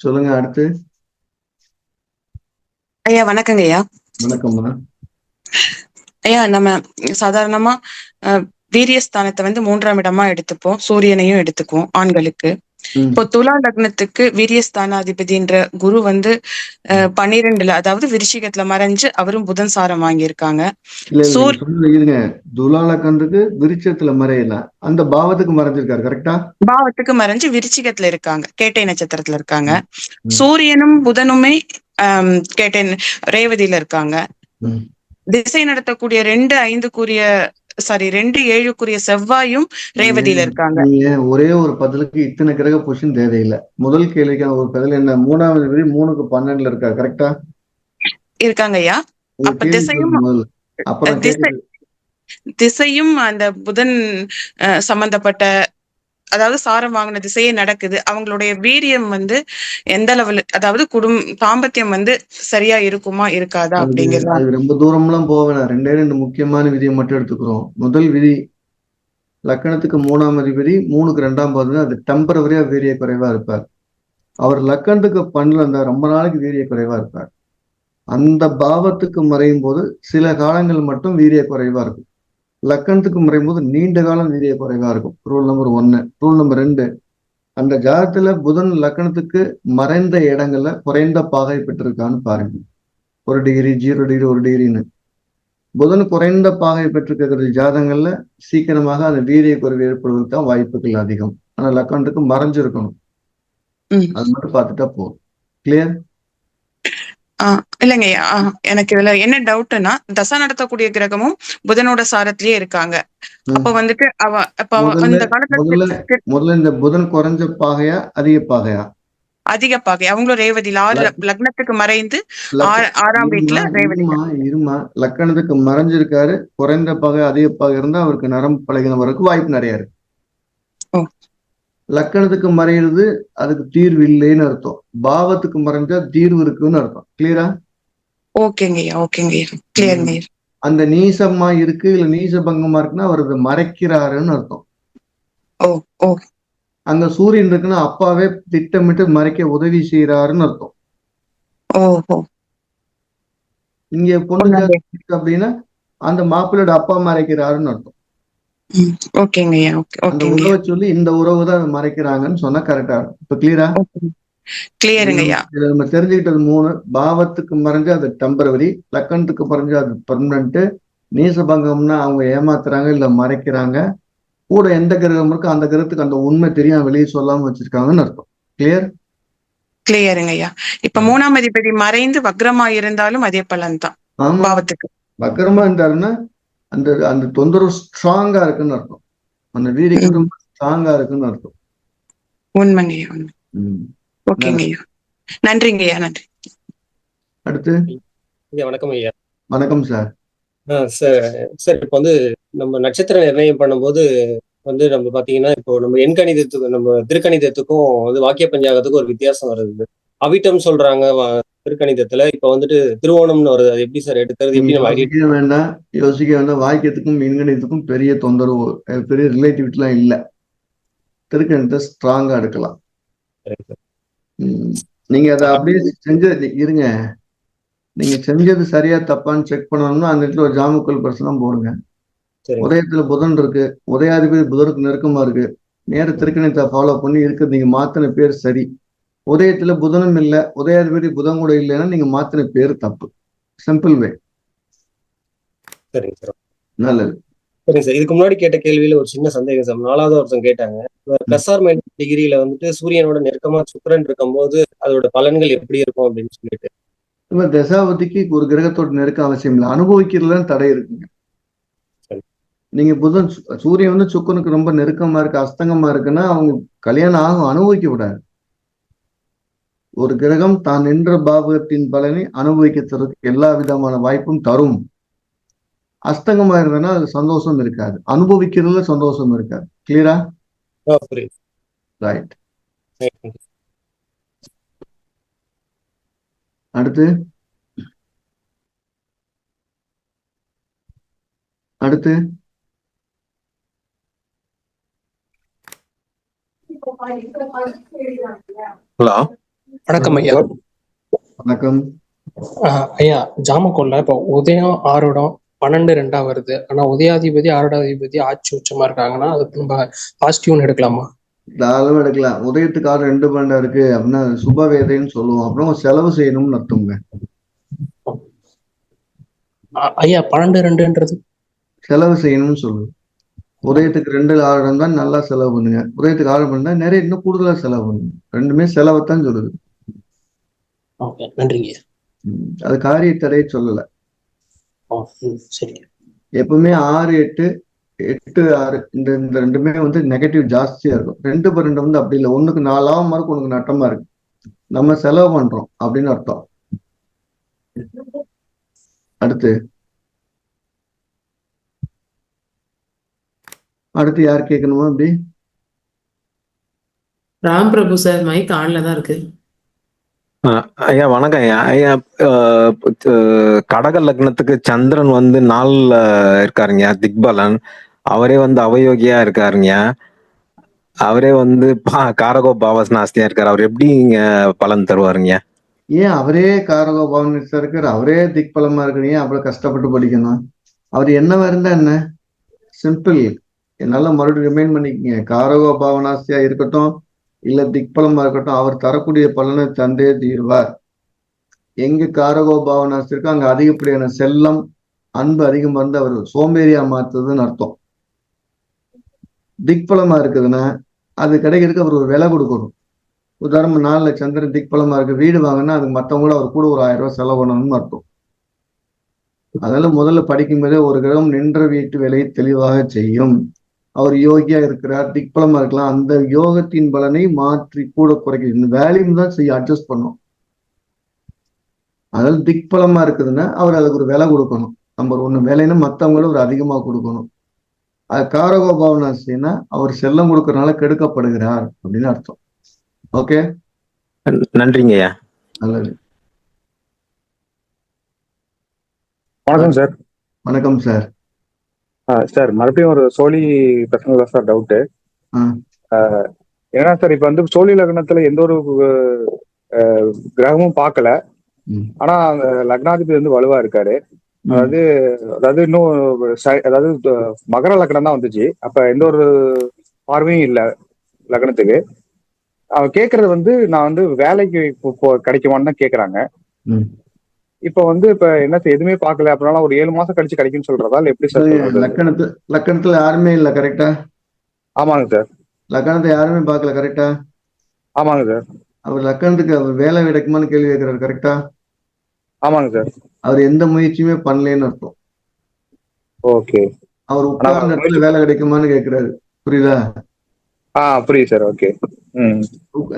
சொல்லுங்க அடுத்து. ஐயா வணக்கங்க ஐயா. வணக்கம்மா ஐயா நம்ம சாதாரணமா வீரியஸ்தானத்தை வந்து மூன்றாம் இடமா எடுத்துப்போம். சூரியனையும் எடுத்துக்குவோம் ஆண்களுக்கு. இப்போ துலா லக்னத்துக்கு வீரியஸ்தானாதிபதின்ற குரு வந்து பன்னிரெண்டுல அதாவது விருச்சிகத்துல மறைஞ்சு அவரும் புதன் சாரம் வாங்கியிருக்காங்க. இருங்க துலாலக்கண்டுக்கு விருட்சத்துல மறையல. அந்த பாவத்துக்கு மறைஞ்சிருக்காரு கரெக்டா பாவத்துக்கு மறைஞ்சு விருச்சிகத்துல இருக்காங்க கேட்டை நட்சத்திரத்துல இருக்காங்க. சூரியனும் புதனுமே கேட்டை ரேவதியில இருக்காங்க. திசை நடத்தக்கூடிய ரெண்டு ஐந்துக்குரிய சாரி ரெண்டு ஏழுக்குரிய செவ்வாயும் ரேவதியில இருக்காங்க. ஒரே ஒரு பதிலுக்கு இத்தனை கிரக பொசிஷன் தேவையில்லை. முதல் கேள்விக்கான ஒரு பதில் என்ன? மூணாவது விதி மூணுக்கு பன்னெண்டுல இருக்கா? கரெக்டா இருக்காங்க ஐயா. அப்ப திசையும். திசையும் அந்த புதன் சம்பந்தப்பட்ட அதாவது சாரம் வாங்கின திசையே நடக்குது. அவங்களுடைய வீரியம் வந்து எந்த லெவல் அதாவது குடும் தாம்பத்தியம் வந்து சரியா இருக்குமா இருக்காதா அப்படிங்கிறது? ரொம்ப தூரம்லாம் போக வேணாம் ரெண்டே ரெண்டு முக்கியமான விதியை மட்டும் எடுத்துக்கிறோம். முதல் விதி லக்கணத்துக்கு மூணாம் அதிபதி மூணுக்கு ரெண்டாம் பாதம் அது டெம்பரவரியா வீரிய குறைவா இருப்பார். அவர் லக்கணத்துக்கு பண்ணல அந்த ரொம்ப நாளைக்கு வீரிய குறைவா இருப்பார். அந்த பாவத்துக்கு மறையும் போது சில காலங்கள் மட்டும் வீரிய குறைவா இருக்கும். லக்கணத்துக்கு மறையும் போது நீண்ட காலம் வீரிய குறைவா இருக்கும். ரூல் நம்பர் ஒன்னு ரூல் நம்பர் ரெண்டு அந்த ஜாதத்துல புதன் லக்கணத்துக்கு மறைந்த இடங்கள்ல குறைந்த பாகை பெற்றிருக்கான்னு பாருங்க. ஒரு டிகிரி ஜீரோ டிகிரி ஒரு டிகிரின்னு புதன் குறைந்த பாகை பெற்றிருக்கிற ஜாதகங்கள்ல சீக்கிரமாக அந்த வீரிய குறைவு ஏற்படுவதற்கு தான் வாய்ப்புகள் அதிகம். ஆனா லக்கணத்துக்கு மறைஞ்சிருக்கணும். அது மட்டும் பார்த்துட்டா போதும். கிளியர் ஆஹ் இல்லைங்க ஐயா ஆஹ், எனக்கு இதுல என்ன டவுட்னா தசா நடத்தக்கூடிய கிரகமும் புதனோட சாரத்திலேயே இருக்காங்க. அப்ப வந்துட்டு அவ அப்ப அந்த காலகட்டத்துக்கு முதல்ல இந்த புதன் குறைஞ்ச பாகையா அதிக பாகையா அதிக பாகை அவங்களும் ரேவதியில ஆறு லக்னத்துக்கு மறைந்து ஆறாம் வீட்டுல ரேவதி இருமா லக்கணத்துக்கு மறைஞ்சிருக்காரு குறைந்த பாகை அதிக பாகை இருந்தா அவருக்கு நரம்பு பழகின வரக்கு வாய்ப்பு நிறைய இருக்கு. லக்கணத்துக்கு மறையிறது அதுக்கு தீர்வு இல்லைன்னு அர்த்தம். பாவத்துக்கு மறைஞ்சா தீர்வு இருக்குன்னு அர்த்தம். கிளியரா ஓகேங்க ஓகேங்க ஐயா. அந்த நீசமா இருக்கு இல்ல நீச பங்கமா இருக்குன்னா அவர் அதை மறைக்கிறாருன்னு அர்த்தம். அங்க சூரியன் இருக்குன்னா அப்பாவே திட்டமிட்டு மறைக்க உதவி செய்யறாருன்னு அர்த்தம். இங்க பொண்ணு அப்படின்னா அந்த மாப்பிள்ளையோட அப்பா மறைக்கிறாருன்னு அர்த்தம். ஓகேங்க ஐயா. ஓகே அந்த உறவை சொல்லி இந்த உறவு தான் மறைக்கிறாங்கன்னு சொன்னா கரெக்டா இப்ப கிளியரா கிளியருங்க ஐயா. நம்ம தெரிஞ்சுக்கிட்டது மூணு. பாவத்துக்கு மறைஞ்சு அது டெம்பரவரி லக்கணத்துக்கு மறைஞ்சு அது பர்மனண்ட் நீசபங்கம்னா அவங்க ஏமாத்துறாங்க இல்ல மறைக்கிறாங்க. கூட எந்த கிரகம் இருக்கோ அந்த கிரகத்துக்கு அந்த உண்மை தெரியாம வெளியே சொல்லாம வச்சிருக்காங்கன்னு அர்த்தம். கிளியர் கிளியருங்க ஐயா. இப்ப மூணாம் அதிபதி மறைந்து வக்ரமா இருந்தாலும் அதே பலன் தான். பாவத்துக்கு. வக்கரமா இருந்தாருன்னா அந்த அந்த தொந்தரவு ஸ்ட்ராங்கா இருக்குன்னு அர்த்தம். அந்த வீரியம் ரொம்ப ஸ்ட்ராங்கா இருக்குன்னு அர்த்தம். உண்மைங்க ஐயா உண்மை. ம். ஓகேங்க ஐயா நன்றிங்க ஐயா நன்றி. அடுத்து? ஐயா வணக்கம் ஐயா வணக்கம் சார் ஆ, சார் சார் இப்போ வந்து நம்ம நட்சத்திர நிர்ணயம் பண்ணும்போது வந்து நம்ம பாத்தீங்கன்னா இப்போ நம்ம எண்கணிதத்துக்கு நம்ம திருக்கணிதத்துக்கும் வந்து வாக்கிய பஞ்சாங்கத்துக்கும் ஒரு வித்தியாசம் வருது. அவிட்டம் சொல்றாங்க திருக்கணிதத்துல இப்போ வந்துட்டு திருவோணம்னு வருது. அது எப்படி சார் எடுக்கிறது? எப்படி நம்ம யோசிக்க வேண்டாம். யோசிக்க வேண்டாம். வாக்கியத்துக்கும் மின்கணிதத்துக்கும் பெரிய தொந்தரவு பெரிய ரிலேட்டிவிட்டிலாம் இல்லை. திருக்கணிதத்தை ஸ்ட்ராங்கா எடுக்கலாம். நீங்க அதை அப்படியே செஞ்சது இருங்க. நீங்க செஞ்சது சரியா தப்பான்னு செக் பண்ணணும்னா அந்த இடத்துல ஒரு ஜாமுக்கல் பிரச்சனை போடுங்க. உதயத்துல புதன் இருக்கு. உதயாதிபதி புதனுக்கு நெருக்கமா இருக்கு. நேர திருக்கணிதத்தை ஃபாலோ பண்ணி இருக்குது நீங்க மாத்தின பேர் சரி. உதயத்துல புதனும் இல்ல உதயாதிபதி புதன் கூட இல்லைன்னா நீங்க மாத்தின பேர் தப்பு. சிம்பிள் வே சரிங்க சார் நல்லது. சரிங்க சார் இதுக்கு முன்னாடி கேட்ட கேள்வியில ஒரு சின்ன சந்தேகம் சார் நாலாவது ஒருத்தன் கேட்டாங்க. பிளஸ் ஆர் மைனஸ் டிகிரியில வந்துட்டு சூரியனோட நெருக்கமா சுக்கிரன் இருக்கும்போது அதோட பலன்கள் எப்படி இருக்கும் அப்படின்னு சொல்லிட்டு. இப்ப தசாபதிக்கு ஒரு கிரகத்தோட நெருக்கம் அவசியம் இல்லை. அனுபவிக்கிறதுல தடை இருக்குங்க. நீங்க புதன் சூரியன் வந்து சுக்கனுக்கு ரொம்ப நெருக்கமா இருக்கு அஸ்தங்கமா இருக்குன்னா அவங்க கல்யாணம் ஆகும் அனுபவிக்க விடாது ஒரு கிரகம் தான் நின்ற பாவகத்தின் பலனை அனுபவிக்க தரதுக்கு எல்லா விதமான வாய்ப்பும் தரும். அஸ்தங்கமா இருந்ததுன்னா அது சந்தோஷம் இருக்காது. அனுபவிக்கிறதுல சந்தோஷம் இருக்காது. கிளியரா ரைட். அடுத்து? அடுத்து? ஹலோ வணக்கம் ஐயா. வணக்கம். ஐயா ஜாமக்கோல்ல இப்போ உதயம் ஆறுடம் பன்னெண்டு ரெண்டா வருது. ஆனா உதயாதிபதி ஆறுடாதிபதி ஆட்சி உச்சமா இருக்காங்கன்னா அதுக்கு நம்ம பாசிட்டிவ்னு எடுக்கலாமா? தாராளமா எடுக்கலாம். உதயத்துக்கு ஆறு ரெண்டு பன்னெண்டா இருக்கு அப்படின்னா அது சுபவேதைன்னு சொல்லுவோம். அப்புறம் செலவு செய்யணும்னு அர்த்தம்ங்க. ஐயா பன்னெண்டு ரெண்டுன்றது? செலவு செய்யணும்னு சொல்லுவோம். உதயத்துக்கு ரெண்டு ஆறு தான் நல்லா செலவு பண்ணுங்க. உதயத்துக்கு ஆறு பண்ணா நிறைய இன்னும் கூடுதலா செலவு பண்ணுங்க. ரெண்டுமே செலவைத்தான் சொல்லுது. ஓகே நன்றிங்க. அது காரிய தடையை சொல்லல சரிங்க எப்பவுமே ஆறு எட்டு எட்டு ஆறு இந்த இந்த ரெண்டுமே வந்து நெகட்டிவ் ஜாஸ்தியா இருக்கும். ரெண்டு பர் ரெண்டு வந்து அப்படி இல்லை. ஒண்ணுக்கு நாலாவும் இருக்கு ஒண்ணுக்கு நட்டமா இருக்கு. நம்ம செலவு பண்றோம் அப்படின்னு அர்த்தம். அடுத்து. அடுத்து யார் கேட்கணுமா அப்படி? ராம் பிரபு சார் மைக் ஆன்ல தான் இருக்கு. ஐயா வணக்கம் ஐயா. ஐயா கடக லக்னத்துக்கு சந்திரன் வந்து நாள்ல இருக்காருங்க திக்பலன். அவரே வந்து அவயோகியா இருக்காருங்க. அவரே வந்து பா- காரகோ பாவஸ் நாஸ்தியா இருக்காரு. அவர் எப்படி இங்க பலன் தருவாருங்க? ஏன் அவரே காரகோ பவன் இருக்காரு? அவரே திக்பலமா இருக்கு ஏன் அவ்வளவு கஷ்டப்பட்டு படிக்கணும்? அவர் என்னவா இருந்தா என்ன? சிம்பிள் என்னால மறுபடியும் ரிமைண்ட் பண்ணிக்கங்க. காரகோ பாவனாஸ்தியா இருக்கட்டும் இல்ல திக்பலமா இருக்கட்டும் அவர் தரக்கூடிய பலனை தந்தே தீர்வார். எங்க காரகோபாவனாஸ் இருக்கோ அங்க அதிகப்படியான செல்லம் அன்பு அதிகம் வந்து அவர் சோம்பேறியா மாத்துறதுன்னு அர்த்தம். திக்பலமா இருக்குதுன்னா அது கிடைக்கிறதுக்கு அவர் ஒரு விலை கொடுக்கணும். உதாரணம் நாலுல சந்திரன் திக்பலமா இருக்கு வீடு வாங்கினா அதுக்கு மற்றவங்கள அவர் கூட ஒரு ஆயிரம் ரூபாய் செலவு பண்ணணும்னு அர்த்தம். அதனால முதல்ல படிக்கும்போதே ஒரு கிரகம் நின்ற வீட்டு வேலையை தெளிவாக செய்யும். அவர் யோகியா இருக்கிறார் திக்பலமா இருக்கலாம். அந்த யோகத்தின் பலனை மாற்றி கூட குறைக்க இந்த வேலையும் தான் செய்ய அட்ஜஸ்ட் பண்ணும். அதனால திக்பலமா இருக்குதுன்னா அவர் அதுக்கு ஒரு விலை கொடுக்கணும். நம்பர் ஒண்ணு விலைன்னா மத்தவங்கள ஒரு அதிகமா கொடுக்கணும். அது காரகோ பவனாசினா அவர் செல்லம் கொடுக்கறனால கெடுக்கப்படுகிறார் அப்படின்னு அர்த்தம். ஓகே நன்றிங்க ஐயா. நல்லது. வணக்கம் சார். வணக்கம் சார். சார் மறுபடியும் ஒரு சோழி பசங்க தான் சார் டவுட்டு. ஏன்னா சார் இப்ப வந்து சோழி லக்னத்துல எந்த ஒரு கிரகமும் பார்க்கல. ஆனா அந்த லக்னாதிபதி வந்து வலுவா இருக்காரு. அதாவது அதாவது இன்னும் அதாவது மகர லக்னம் தான் வந்துச்சு அப்ப எந்த ஒரு பார்வையும் இல்ல லக்னத்துக்கு அவன் கேக்குறது வந்து நான் வந்து வேலைக்கு கிடைக்குமான்னு தான் கேக்குறாங்க. இப்ப வந்து இப்ப என்ன எதுவுமே பார்க்கல. அப்படினால ஒரு ஏழு மாசம் கழிச்சு கிடைக்கும்னு சொல்றதா? இல்ல எப்படி சார் சொல்றது? லக்கணத்து லக்கணத்துல யாருமே இல்ல கரெக்டா ஆமாங்க சார். லக்கணத்தை யாருமே பார்க்கல கரெக்டா ஆமாங்க சார். அவர் லக்கணத்துக்கு அவர் வேலை கிடைக்குமான்னு கேள்வி கேட்கிறாரு கரெக்டா ஆமாங்க சார். அவர் எந்த முயற்சியுமே பண்ணலேன்னு அர்த்தம். ஓகே. அவர் உட்கார்ந்த இடத்துல வேலை கிடைக்குமான்னு கேட்கிறாரு. புரியுதா? ஆ புரியுது சார். ஓகே.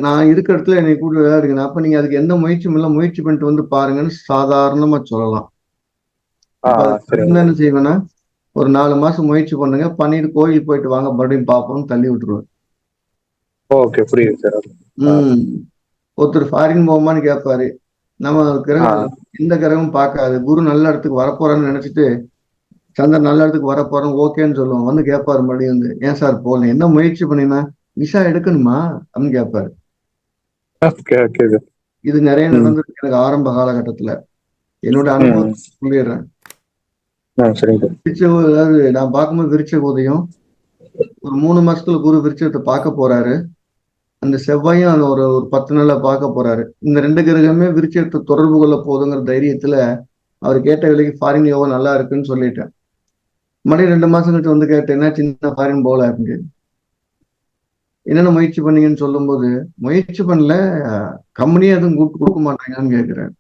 நான் இருக்கிற இடத்துல என்னை கூட வேலை இருக்குன்னு அப்ப நீங்க அதுக்கு எந்த முயற்சியும் இல்ல. முயற்சி பண்ணிட்டு வந்து பாருங்கன்னு சாதாரணமா சொல்லலாம். என்ன செய்வேன்னா ஒரு நாலு மாசம் முயற்சி பண்ணுங்க. பண்ணிட்டு கோயில் போயிட்டு வாங்க. மறுபடியும் பார்ப்போம்னு தள்ளி விட்டுருவேன். ஓகே புரியுது சார். ம். ஒருத்தர் ஃபாரின் போகுமான்னு கேட்பாரு நம்ம கிரகம் எந்த கிரகமும் பார்க்காது. குரு நல்ல இடத்துக்கு வரப்போறான்னு நினைச்சிட்டு சந்திரன் நல்ல இடத்துக்கு வரப்போறோம் ஓகேன்னு சொல்லுவோம் வந்து கேட்பாரு மறுபடியும் வந்து ஏன் சார் போகல? என்ன முயற்சி பண்ணினா? விசா எடுக்கணுமா? அப்படின்னு கேட்பாரு இது நிறைய. நடந்திருக்கு எனக்கு ஆரம்ப காலகட்டத்துல. என்னோட அனுபவம் சொல்லிடுறேன். அதாவது நான் பார்க்கும்போது விருச்ச உதயம் ஒரு மூணு மாசத்துல குரு விருச்சத்தை பார்க்க போறாரு. அந்த செவ்வாயும் அந்த ஒரு ஒரு பத்து நாள்ல பார்க்க போறாரு. இந்த ரெண்டு கிரகமே விருச்சத்தை தொடர்பு கொள்ள போதுங்கிற தைரியத்துல அவர் கேட்ட விலைக்கு ஃபாரின் யோகம் நல்லா இருக்குன்னு சொல்லிட்டேன். மறுபடியும் ரெண்டு மாசம் கழிச்சு வந்து கேட்டேன் என்ன சின்ன ஃபாரின் போகல? அப்படின்னு. என்னென்ன முயற்சி பண்ணீங்கன்னு சொல்லும்போது முயற்சி பண்ணல கம்பெனியே எதுவும் கூப்பிட்டு கொடுக்க மாட்டாங்கன்னு கேட்கிறேன்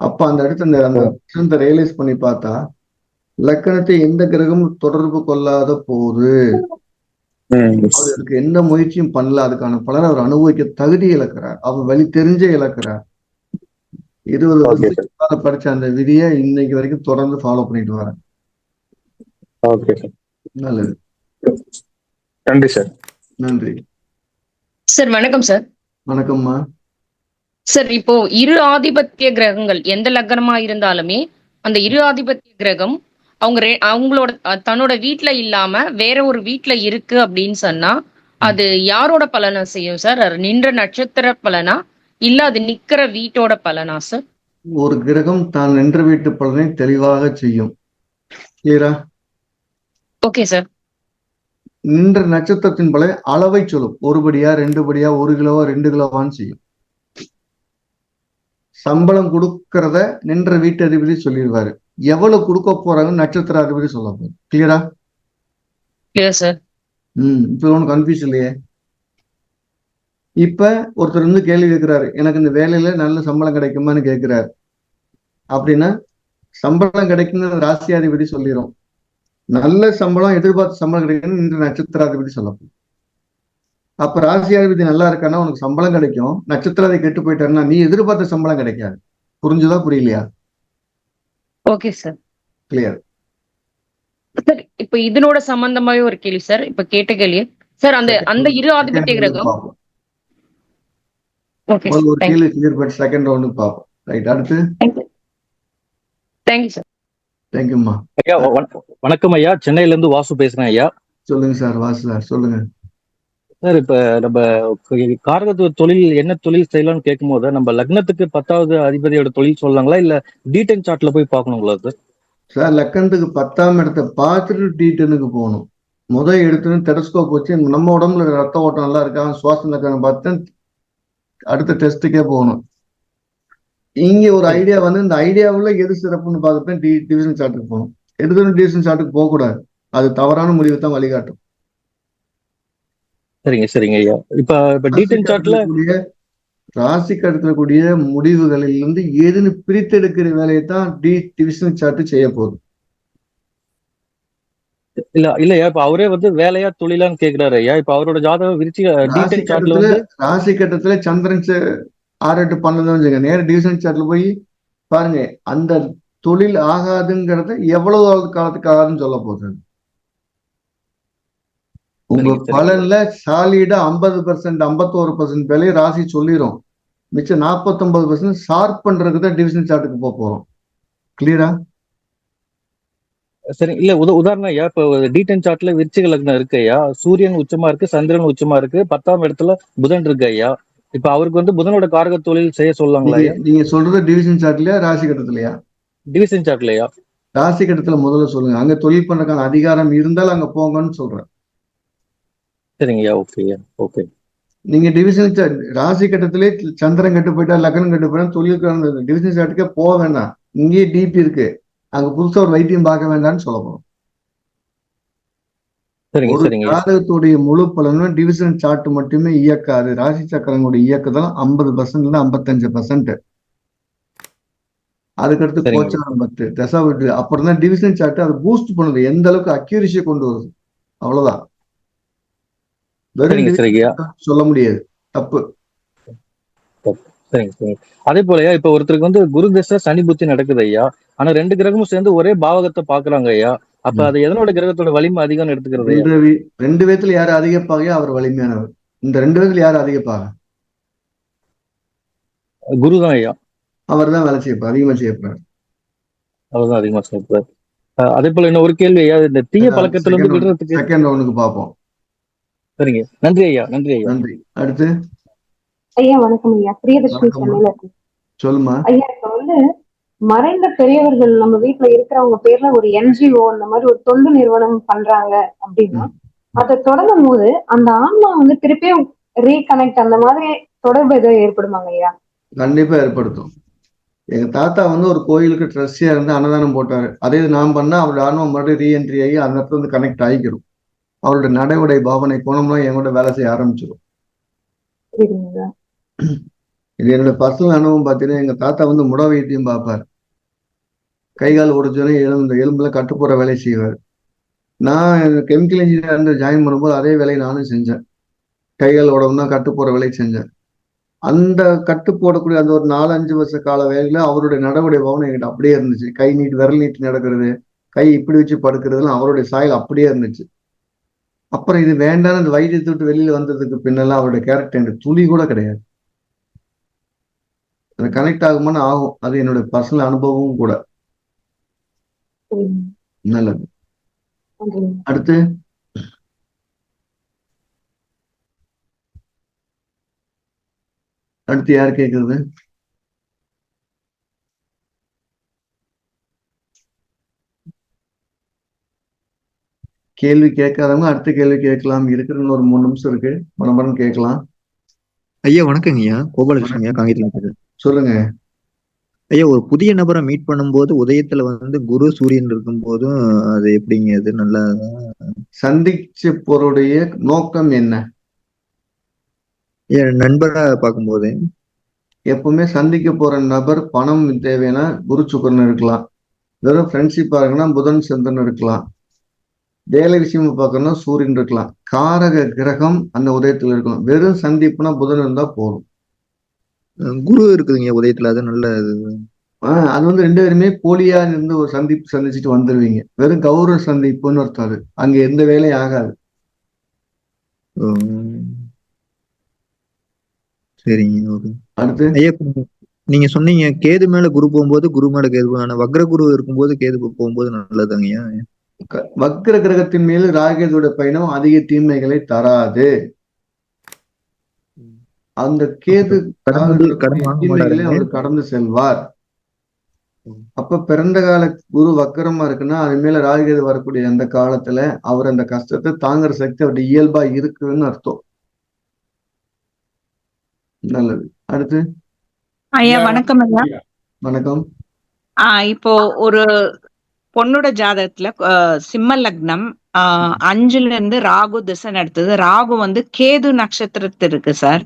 அப்ப அந்த இடத்துல அந்த அந்த ரியலைஸ் பண்ணி பார்த்தா லக்கணத்தை எந்த கிரகமும் தொடர்பு கொள்ளாத போது அவருக்கு எந்த முயற்சியும் பண்ணல. அதுக்கான பலனை அவர் அனுபவிக்க தகுதி இழக்கிறார். அவர் வழி தெரிஞ்சே இழக்கிறார். இருபது வருஷம் படிச்ச அந்த விதியை இன்னைக்கு வரைக்கும் தொடர்ந்து ஃபாலோ பண்ணிட்டு வரேன். நல்லது. நன்றி சார் நன்றி. சார் வணக்கம் சார். வணக்கம்மா. சார் இப்போ இரு ஆதிபத்திய கிரகங்கள் எந்த லக்னமா இருந்தாலுமே அந்த இரு ஆதிபத்திய கிரகம் அவங்க அவங்களோட தன்னோட வீட்ல இல்லாம வேற ஒரு வீட்ல இருக்கு அப்படின்னு சொன்னா அது யாரோட பலனை செய்யும் சார்? நின்ற நட்சத்திர பலனா? இல்ல அது நிக்கிற வீட்டோட பலனா சார்? ஒரு கிரகம் தான் நின்ற வீட்டு பலனை தெளிவாக செய்யும். Okay sir. நின்ற நட்சத்திரத்தின் பலன் அளவை சொல்லும். ஒரு படியா ரெண்டு படியா ஒரு கிலோவா ரெண்டு கிலோவான்னு செய்யும். சம்பளம் கொடுக்கறத நின்ற வீட்டு அதிபதி சொல்லிடுவாரு. எவ்வளவு கொடுக்க போறாங்கன்னு நட்சத்திர அதிபதி சொல்ல போகுது கிளியரா ம் இப்ப ஒன்றும் கன்ஃபியூஸ் இல்லையே. இப்ப ஒருத்தர் வந்து கேள்வி கேட்கிறாரு எனக்கு இந்த வேலையில நல்ல சம்பளம் கிடைக்குமான்னு கேட்கிறாரு அப்படின்னா சம்பளம் கிடைக்கும்னு ராசியாதிபதி சொல்லிடும் நல்ல சம்பளம் எதிர்பார்த்த சம்பளம் கிடைக்கும்னு இன்று நட்சத்திராதிபதி சொல்லப்படும் அப்ப ராசியாதிபதி நல்லா இருக்கான்னா உனக்கு சம்பளம் கிடைக்கும். நட்சத்திராதி கெட்டு போயிட்டாருன்னா நீ எதிர்பார்த்த சம்பளம் கிடைக்காது. புரிஞ்சுதா புரியலையா? ஓகே சார் கிளியர் சார் இப்ப இதனோட சம்பந்தமாவே ஒரு கேள்வி சார் இப்ப கேட்ட கேள்வி. சார் அந்த அந்த இரு ஆதிபத்திய கிரகம். ஒரு கேள்வி கிளியர் பட் செகண்ட் ரவுண்டு பார்ப்போம். ரைட் அடுத்து? தேங்க்யூ சார் தேங்க்யூம்மா. ஐயா வண- வணக்கம் ஐயா. சென்னையில இருந்து வாசு பேசுறேன் ஐயா. சொல்லுங்க சார் வாசு சார் சொல்லுங்க. சார் இப்ப நம்ம காரகத்துவ தொழில் என்ன தொழில் செய்யலாம்னு கேட்கும்போது நம்ம லக்னத்துக்கு பத்தாவது அதிபதியோட தொழில் சொல்லலாங்களா? இல்ல டீடைன் சார்ட்ல போய் பார்க்கணுங்களா சார்? சார் லக்கணத்துக்கு பத்தாம் இடத்தை பார்த்துட்டு டீட்டனுக்கு போகணும். முதல் எடுத்துன்னு டெலஸ்கோப் வச்சு நம்ம உடம்புல ரத்த ஓட்டம் நல்லா இருக்கா சுவாச லக்கணம் பார்த்து அடுத்த டெஸ்ட்டுக்கே போகணும். இங்க ஒரு ஐடியா வந்து இந்த ஐடியாவுல எது சிறப்புன்னு பார்த்துட்டு டி டிவிஷன் சார்ட்டுக்கு போகணும். எடுத்துன்னு டிவிஷன் சார்ட்டுக்கு போகக்கூடாது. அது தவறான முடிவு தான் வழிகாட்டும். சரிங்க சரிங்க ஐயா. இப்ப இப்ப டீடைன் சார்ட்ல ராசிக்கு இருக்கக்கூடிய முடிவுகளில் இருந்து எதுன்னு பிரித்தெடுக்கிற வேலையை தான் டி டிவிஷன் சார்ட் செய்ய போகுது. இல்ல இல்லையா இப்ப அவரே வந்து வேலையா தொழிலான்னு கேக்குறாரு ஐயா. இப்ப அவரோட ஜாதகம் விரிச்சு ராசி கட்டத்துல வந்து ராசி கட்டத்துல சந்திரன் ஆறு எட்டு பன்னெண்டு வச்சுங்க நேர டிவிஷன் சார்ட்ல போய் பாருங்க அந்த தொழில் ஆகாதுங்கிறத எவ்வளவு காலத்துக்கு ஆகாதுன்னு சொல்ல போகுது உங்க. பலன்ல சாலிடா ஐம்பது பர்சன்ட் ஐம்பத்தோரு பர்சன்ட் விலையை ராசி சொல்லிரும். மிச்சம் நாற்பத்தொன்பது பர்சன்ட் ஷார்ப் பண்றதுக்கு தான் டிவிஷன் சார்ட்டுக்கு போக போறோம். கிளியரா சரி இல்ல உத உதாரணம் ஐயா இப்ப டீடைன் சார்ட்ல விருச்சிக லக்னம் இருக்கு ஐயா. சூரியன் உச்சமா இருக்கு சந்திரன் உச்சமா இருக்கு. பத்தாம் இடத்துல புதன் இருக்கு ஐயா. இப்ப அவருக்கு வந்து புதனோட காரக தொழில் செய்ய சொல்லலாங்களா நீங்க சொல்றது டிவிஷன் சார்ட்லயா ராசி கட்டத்திலயா? டிவிஷன் சார்ட்ல ஐயா ராசி கட்டத்துல முதல்ல சொல்லுங்க. அங்க தொழில் பண்றதுக்கான அதிகாரம் இருந்தால் அங்க போங்கன்னு சொல்றேன். சரிங்க ஐயா ஓகே நீங்க டிவிஷன் ராசி கட்டத்திலே சந்திரன் கட்டு போயிட்டா லக்னம் கட்டு போயிட்டா தொழிலுக்கு டிவிஷன் சார்ட்டுக்கே போக வேண்டாம். இங்கேயே டிபி இருக்கு. அங்க புதுசா ஒரு வைத்தியம் பார்க்க வேண்டாம்னு சொல்ல போறோம் சரிங்க ஒரு சரிங்க ஐயா ஜாதகத்துடைய முழு பலனும் டிவிஷன் சார்ட் மட்டுமே இயக்காது. ராசி சக்கரங்களுடைய இயக்குதல் ஐம்பது பர்சன்ட்ல ஐம்பத்தஞ்சு பர்சன்ட் அதுக்கடுத்து. கோச்சாரம் பத்து. தசாவட்டு அப்புறம் தான் டிவிஷன் சார்ட் அதை பூஸ்ட் பண்ணுது. எந்த அளவுக்கு அக்யூரிசியை கொண்டு வருது? அவ்வளவுதான். சொல்ல முடியாது. தப்பு. அதே போலயா இப்ப ஒருத்தருக்கு வந்து குரு தசை சனி புத்தி நடக்குது ஐயா. ஆனா ரெண்டு கிரகமும் சேர்ந்து ஒரே பாவகத்தை பாக்குறாங்க ஐயா. அப்ப. அது எதனோட கிரகத்தோட வலிமை அதிகம்னு எடுத்துக்கிறது? ரெண்டு விதத்துல யாரு அதிக பாகையோ அவர் வலிமையானவர். இந்த ரெண்டு விதத்துல யாரு அதிக பாகை குரு தான் ஐயா. அவர் தான் வேலை செய்யப்பார் அதிகமா செய்யப்படுறாரு அவர்தான் அதிகமா சொல்றாரு அஹ் அதே போல இன்னும் ஒரு கேள்வி ஐயா இந்த தீய பழக்கத்துல இருந்து விடுறதுக்கு செகண்ட் ரவுண்டுக்கு பார்ப்போம் சரிங்க. நன்றி ஐயா நன்றி ஐயா. நன்றி. அடுத்து? ஐயா வணக்கம் ஐயா. பிரியதர்ஷினி வணக்கம்மா. சென்னையில இருக்கு சொல்லுமா ஐயா இப்ப வந்து மறைந்த பெரியவர்கள் நம்ம வீட்ல இருக்கிறவங்க பேர்ல ஒரு என்ஜிஓ அந்த மாதிரி ஒரு தொண்டு நிறுவனம் பண்றாங்க அப்படின்னா அதை தொடங்கும் போது அந்த ஆன்மா வந்து திருப்பியும் ரீகனெக்ட் அந்த மாதிரி தொடர்பு எதாவது ஏற்படுமாங்க ஐயா? கண்டிப்பா ஏற்படுத்தும். எங்க தாத்தா வந்து ஒரு கோயிலுக்கு ட்ரெஸ்ஸியா இருந்து அன்னதானம் போட்டாரு. அதே நான் பண்ணா அவரோட ஆன்மம் மறுபடியும் ரீஎன்ட்ரி ஆகி அந்த இடத்துல வந்து கனெக்ட் ஆகிக்கிறோம் அவரோட நடவடை பாவனை குணம்லாம் என் கூட வேலை செய்ய ஆரம்பிச்சிடும் இது என்னோட பர்சனல் அனுபவம் பார்த்தீங்கன்னா எங்க தாத்தா வந்து முட வைத்தியம் பார்ப்பார் கை கால் உடைச்சோன்னே எலும்பு எலும்புல கட்டு போற வேலையை செய்வார். நான் கெமிக்கல் இன்ஜினியர் இருந்து ஜாயின் பண்ணும்போது அதே வேலையை நானும் செஞ்சேன். கை கால் உடம்புனா கட்டு வேலையை செஞ்சேன். அந்த கட்டு போடக்கூடிய அந்த ஒரு நாலஞ்சு வருஷ கால வேலையில அவருடைய நடவடிக்கை பவனம் என்கிட்ட அப்படியே இருந்துச்சு. கை நீட்டி விரல் நீட்டு நடக்கிறது கை இப்படி வச்சு படுக்கிறதுலாம் அவருடைய சாயல் அப்படியே இருந்துச்சு. அப்புறம் இது வேண்டாம் அந்த வைத்தியத்தை விட்டு வெளியில வந்ததுக்கு பின்னெல்லாம் அவருடைய கேரக்டர் எனக்கு துளி கூட கிடையாது. அது கனெக்ட் ஆகுமான்னு ஆகும். அது என்னுடைய பர்சனல் அனுபவமும் கூட. நல்லது. அடுத்து? அடுத்து யார் கேட்கறது? கேள்வி கேட்காதவங்க அடுத்த கேள்வி கேட்கலாம். இருக்கிற இன்னும் ஒரு மூணு நிமிஷம் இருக்கு. மனமரம் கேட்கலாம். ஐயா வணக்கங்க ஐயா கோபாலகிருஷ்ணன் ஐயா காங்கிரஸ் சொல்லுங்க. ஐயா ஒரு புதிய நபரை மீட் பண்ணும்போது உதயத்துல வந்து குரு சூரியன் இருக்கும்போதும் அது எப்படிங்க அது நல்லா சந்திச்ச பொருடைய நோக்கம் என்ன? என் நண்பரா பார்க்கும்போது? எப்பவுமே சந்திக்க போற நபர் பணம் தேவைன்னா குரு சுக்கரன் இருக்கலாம். வெறும் ஃப்ரெண்ட்ஷிப்பா இருக்குன்னா புதன் சந்திரன் இருக்கலாம். வேலை விஷயமா பார்க்கணும்னா சூரியன் இருக்கலாம். காரக கிரகம் அந்த உதயத்துல இருக்கணும். வெறும் சந்திப்புனா புதன் இருந்தா போதும். குரு இருக்குதுங்க உதயத்துல அது நல்ல அது வந்து ரெண்டு பேருமே போலியா இருந்து ஒரு சந்திப்பு சந்திச்சுட்டு வந்துருவீங்க. வெறும் கௌரவ சந்திப்புன்னு அது. அங்க எந்த வேலையும் ஆகாது. சரிங்க ஓகே. அடுத்து? ஐயா நீங்க சொன்னீங்க கேது மேல குரு போகும்போது குரு மேல கேது போகும். ஆனா வக்ர குரு இருக்கும்போது கேது போகும்போது நல்லதாங்க ஐயா க- வக்ர கிரகத்தின் மேல் ராகேதோட பயணம் அதிக தீமைகளை தராது. அந்த கேது அவர் கடந்து செல்வார். அப்ப பிறந்த கால குரு வக்கரமா இருக்குன்னா அது மேல ராகுகேது வரக்கூடிய அந்த காலத்துல அவர் அந்த கஷ்டத்தை தாங்குற சக்தி அவருடைய இயல்பா இருக்குன்னு அர்த்தம். நல்லது. அடுத்து? ஐயா வணக்கம் ஐயா. வணக்கம். ஆ இப்போ ஒரு பொண்ணோட ஜாதகத்துல சிம்ம லக்னம் ஆஹ், அஞ்சுல இருந்து ராகு திசை நடத்துது. ராகு வந்து கேது நட்சத்திரத்து இருக்கு சார்.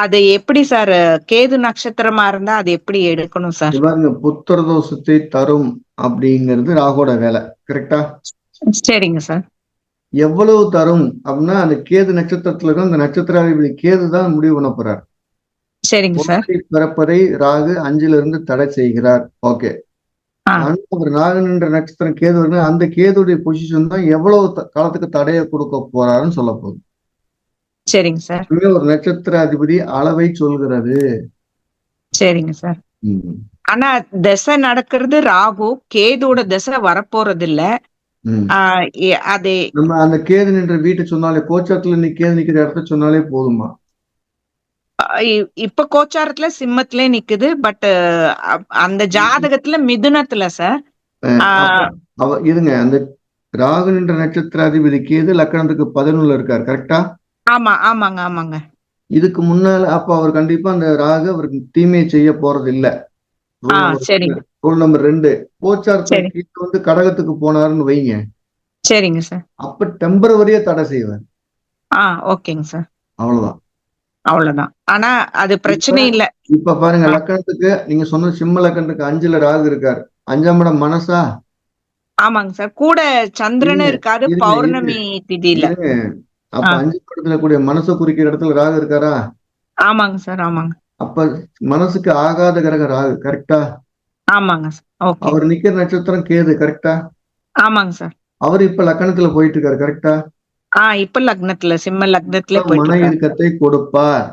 அது எப்படி சார் கேது நட்சத்திரமா இருந்தா அது எப்படி எடுக்கணும் சார்? பாருங்க புத்திர தோஷத்தை தரும் அப்படிங்கிறது ராகோட வேலை கரெக்டா சரிங்க சார். எவ்வளவு தரும் அப்படின்னா அந்த கேது நட்சத்திரத்துல இருக்க அந்த நட்சத்திராதிபதி கேது தான் முடிவு பண்ண போறார். சரிங்க சார். பிறப்பதை ராகு அஞ்சுல இருந்து தடை செய்கிறார். ஓகே. அவர் ராகன் என்ற நட்சத்திரம் கேது அந்த கேதுடைய பொசிஷன் தான் எவ்வளவு காலத்துக்கு தடையை கொடுக்க போறாருன்னு சொல்ல போகுது. சரிங்க சார். ஒரு நட்சத்திர அதிபதி அளவை சொல்கிறது. சரிங்க சார். ஆனா திசை நடக்கிறது ராகு கேதோட திசை வரப்போறது இல்ல அது நம்ம அந்த கேது நின்ற வீட்டை சொன்னாலே கோச்சாரத்துல நீ கேது நிக்கிற இடத்த சொன்னாலே போதுமா? இப்ப கோச்சாரத்துல சிம்மத்திலே நிக்குது பட் அந்த ஜாதகத்துல மிதுனத்துல சார். இருங்க அந்த ராகு நின்ற நட்சத்திர அதிபதி கேது லக்கணத்துக்கு பதினொன்னுல இருக்கார் கரெக்டா? ஆமா ஆமாங்க ஆமாங்க. இதுக்கு முன்னால அப்ப அவர் கண்டிப்பா அந்த ராகு அவருக்கு தீமையை செய்ய போறது இல்ல ரூல் நம்பர் ரெண்டு. கோச்சாரத்துல சரி. கேது வந்து கடகத்துக்கு போனாருன்னு வைங்க. சரிங்க சார். அப்ப டெம்பரவரியா தடை செய்வார். ஆ ஓகேங்க சார். அவ்வளவுதான். அவ்வளவுதான். ஆனா அது பிரச்சனை இல்ல. இப்ப பாருங்க. லக்கணத்துக்கு நீங்க சொன்ன சிம்ம லக்கணத்துக்கு அஞ்சுல ராகு இருக்கார். அஞ்சாம் இடம் மனசா? ஆமாங்க சார். கூட சந்திரனும் இருக்காரு பௌர்ணமி திதியில. அப்ப. அஞ்சு இடத்துல கூடிய மனசை குறிக்கிற இடத்துல ராகு இருக்காரா? ஆமாங்க சார் ஆமாங்க. அப்ப மனசுக்கு ஆகாத கிரக ராகு கரெக்டா ஆமாங்க சார் அவர் நிக்கிற நட்சத்திரம் கேது கரெக்டா ஆமாங்க சார். அவர் இப்ப லக்கணத்துல போயிட்டு இருக்காரு கரெக்டா ஆ இப்ப லக்னத்துல சிம்ம லக்னத்துல போயிட்டு மன இறுக்கத்தை கொடுப்பார்.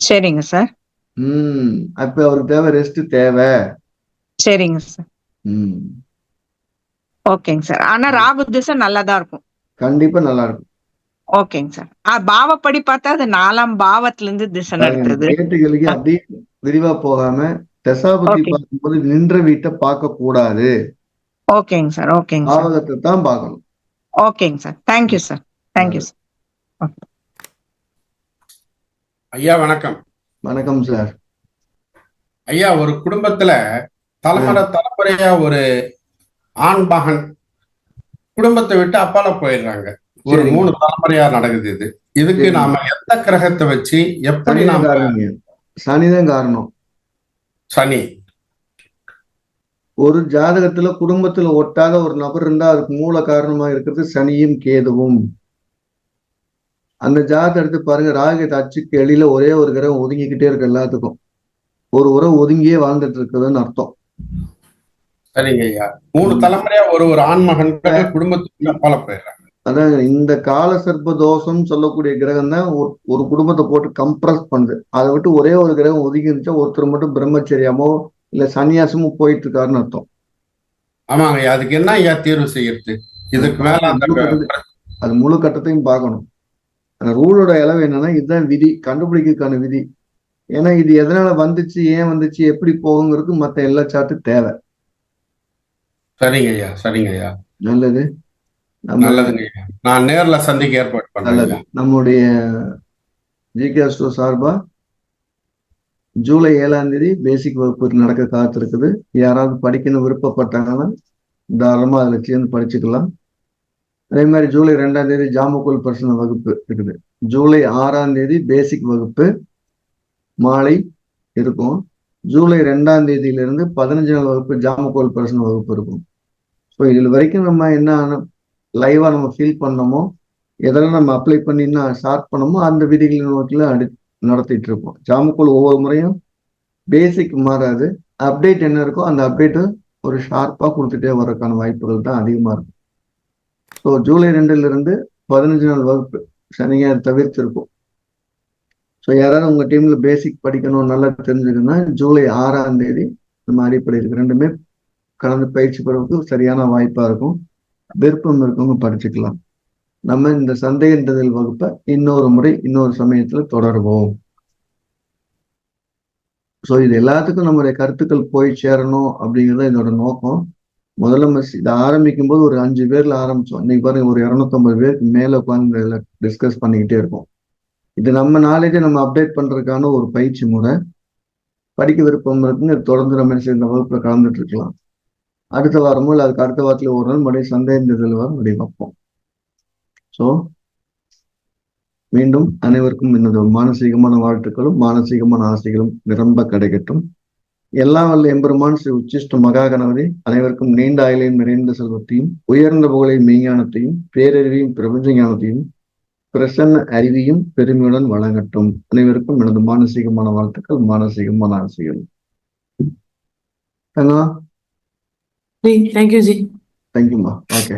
சரிங்க சார். உம் அப்ப அவருக்கு தேவை ரெஸ்ட் தேவை. சரிங்க சார். உம் ஓகேங்க சார். ஆனா ராகு திசை நல்லாதான் இருக்கும். கண்டிப்பா நல்லா இருக்கும். ஓகேங்க சார். ஆ பாவப்படி பார்த்தா அது நாலாம் பாவத்துல இருந்து திசை நடத்துறது. கேட்டுகளுக்கு அப்படியே விரிவா போகாம தசாபதி Okay. பார்க்கும்போது நின்ற வீட்டை பார்க்க கூடாது. ஓகேங்க சார் ஓகேங்க சார். பாவகத்தை தான் பார்க்கணும். ஓகேங்க sir. Thank you sir thank you sir ஐயா வணக்கம். வணக்கம் சார். ஐயா ஒரு குடும்பத்துல தலைமுறை தலைமுறையா ஒரு ஆண் மகன் குடும்பத்தை விட்டு அப்பால போயிடுறாங்க. ஒரு. மூணு தலைமுறையா நடக்குது இது. இதுக்கு. நாம எந்த கிரகத்தை வச்சு எப்படி நாம சனிதான் காரணம். சனி. ஒரு ஜாதகத்துல குடும்பத்துல ஒட்டாத ஒரு நபர் இருந்தா அதுக்கு மூல காரணமா இருக்கிறது சனியும் கேதுவும். அந்த ஜாதகத்தை எடுத்து பாருங்க ராகத்தை அச்சுக்கு எளியில ஒரே ஒரு கிரகம் ஒதுங்கிக்கிட்டே இருக்கு எல்லாத்துக்கும். ஒரு உறவு ஒதுங்கியே வாழ்ந்துட்டு இருக்குதுன்னு அர்த்தம். சரிங்க ஐயா. மூணு தலைமுறையா ஒரு ஒரு ஆண் மகன் குடும்பத்துக்கு அப்பால போயிடுறாங்க அதான் இந்த கால சர்ப்ப தோஷம் சொல்லக்கூடிய கிரகம் தான் ஒரு- குடும்பத்தை போட்டு கம்ப்ரஸ் பண்ணுது. அதை விட்டு ஒரே ஒரு கிரகம் ஒதுங்கி இருந்துச்சா ஒருத்தர் மட்டும் பிரம்மச்சரியாமோ இல்ல சன்னியாசமோ போயிட்டு இருக்காருன்னு அர்த்தம். ஆமாங்க அதுக்கு என்ன ஐயா தீர்வு செய்யறது? இதுக்கு மேல அது முழு கட்டத்தையும் பார்க்கணும். அந்த ரூலோட இளவு என்னன்னா இதுதான் விதி கண்டுபிடிக்கிறதுக்கான விதி. ஏன்னா இது எதனால வந்துச்சு ஏன் வந்துச்சு எப்படி போகுங்கிறது மத்த எல்லா சார்ட்டும் தேவை. சரிங்க ஐயா சரிங்க ஐயா. நல்லது. நல்லதுங்க. நான் நேர்ல சந்திக்க ஏற்பாடு நல்லது. பண்றேன் நம்முடைய ஜிகே ஸ்டோர் சார்பா ஜூலை ஏழாம் தேதி பேசிக் வகுப்பு நடக்க காத்திருக்குது. யாராவது படிக்கணும் விருப்பப்பட்டாங்கன்னா தாராளமா அதுல சேர்ந்து படிச்சுக்கலாம். அதே மாதிரி ஜூலை ரெண்டாம் தேதி ஜாமுக்குல் பர்சன வகுப்பு இருக்குது. ஜூலை ஆறாம் தேதி பேசிக் வகுப்பு மாலை இருக்கும். ஜூலை ரெண்டாம் தேதியிலிருந்து பதினஞ்சு நாள் வகுப்பு ஜாமுக்கோல் பர்சன வகுப்பு இருக்கும். ஸோ இதில் வரைக்கும் நம்ம என்ன லைவா நம்ம ஃபீல் பண்ணோமோ எதெல்லாம் நம்ம அப்ளை பண்ணி இன்னும் ஷார்ட் பண்ணோமோ அந்த விதிகளை நோக்கில அடி நடத்திட்டு இருப்போம். ஜாமுக்குள் ஒவ்வொரு முறையும் பேசிக் மாறாது. அப்டேட் என்ன இருக்கோ அந்த அப்டேட்டு ஒரு ஷார்ப்பாக கொடுத்துட்டே வர்றதுக்கான வாய்ப்புகள் தான் அதிகமாக இருக்கும் ஸோ ஜூலை ரெண்டுலேருந்து பதினஞ்சு நாள் வகுப்பு சனியாக தவிர்த்திருக்கும் ஸோ யாராவது உங்கள் டீமில் பேசிக் படிக்கணும் நல்லா தெரிஞ்சுக்கணும்னா ஜூலை ஆறாம் தேதி நம்ம அடிப்படை இருக்கு. ரெண்டுமே கலந்து பயிற்சி பெறுவதற்கு சரியான வாய்ப்பாக இருக்கும். விருப்பம் இருக்கவங்க படிச்சுக்கலாம். நம்ம இந்த சந்தேகன்றதில் வகுப்பை இன்னொரு முறை இன்னொரு சமயத்துல தொடருவோம். ஸோ இது எல்லாத்துக்கும் நம்முடைய கருத்துக்கள் போய் சேரணும் அப்படிங்கிறது என்னோட நோக்கம். முதல்ல நம்ம இதை ஆரம்பிக்கும் போது ஒரு அஞ்சு பேர்ல ஆரம்பிச்சோம். இன்னைக்கு பாருங்க ஒரு இரநூத்தம்பது பேருக்கு மேல உட்காந்து டிஸ்கஸ் பண்ணிக்கிட்டே இருக்கோம். இது நம்ம நாலேஜை நம்ம அப்டேட் பண்றதுக்கான ஒரு பயிற்சி முறை. படிக்க விருப்பம் இருக்குன்னு தொடர்ந்து நம்ம இந்த வகுப்புல கலந்துட்டு இருக்கலாம். அடுத்த வாரமோ இல்லை அதுக்கு அடுத்த வாரத்தில் ஒரு நாள் மறுபடியும் சந்தேகத்தில் வர மறுபடியும் பார்ப்போம் ஸோ மீண்டும் அனைவருக்கும் எனது மானசீகமான வாழ்த்துக்களும் மானசீகமான ஆசைகளும் நிரம்ப கிடைக்கட்டும். எல்லாம் வல்ல எம்பெருமான் ஸ்ரீ உச்சிஷ்ட மகா கணபதி அனைவருக்கும் நீண்ட ஆயுளையும் நிறைந்த செல்வத்தையும் உயர்ந்த புகழையும் மெய்ஞானத்தையும் பேரறிவையும் பிரபஞ்ச ஞானத்தையும் பிரசன்ன அறிவியும் பெருமையுடன் வழங்கட்டும். அனைவருக்கும் எனது மானசீகமான வாழ்த்துக்கள் மானசீகமான ஆசைகள். தங்கா தேங்க்யூ ஜி தேங்க்யூம்மா ஓகே